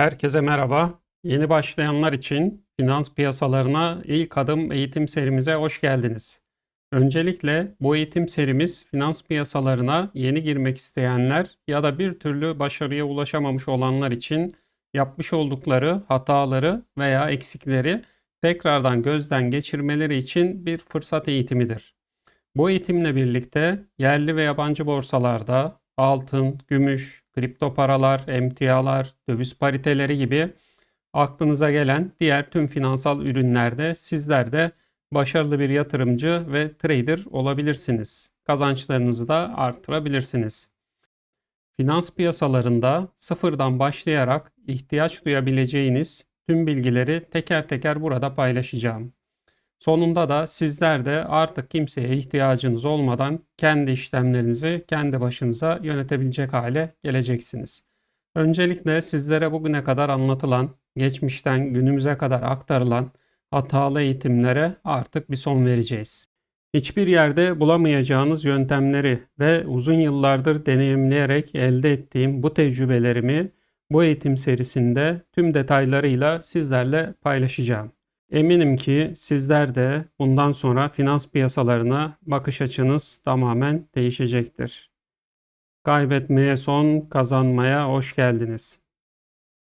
Herkese merhaba. Yeni başlayanlar için finans piyasalarına ilk adım eğitim serimize hoş geldiniz. Öncelikle bu eğitim serimiz finans piyasalarına yeni girmek isteyenler ya da bir türlü başarıya ulaşamamış olanlar için yapmış oldukları hataları veya eksikleri tekrardan gözden geçirmeleri için bir fırsat eğitimidir. Bu eğitimle birlikte yerli ve yabancı borsalarda altın, gümüş, kripto paralar, emtialar, döviz pariteleri gibi aklınıza gelen diğer tüm finansal ürünlerde sizler de başarılı bir yatırımcı ve trader olabilirsiniz. Kazançlarınızı da arttırabilirsiniz. Finans piyasalarında sıfırdan başlayarak ihtiyaç duyabileceğiniz tüm bilgileri teker teker burada paylaşacağım. Sonunda da sizler de artık kimseye ihtiyacınız olmadan kendi işlemlerinizi kendi başınıza yönetebilecek hale geleceksiniz. Öncelikle sizlere bugüne kadar anlatılan, geçmişten günümüze kadar aktarılan hatalı eğitimlere artık bir son vereceğiz. Hiçbir yerde bulamayacağınız yöntemleri ve uzun yıllardır deneyimleyerek elde ettiğim bu tecrübelerimi bu eğitim serisinde tüm detaylarıyla sizlerle paylaşacağım. Eminim ki sizler de bundan sonra finans piyasalarına bakış açınız tamamen değişecektir. Kaybetmeye son, kazanmaya hoş geldiniz.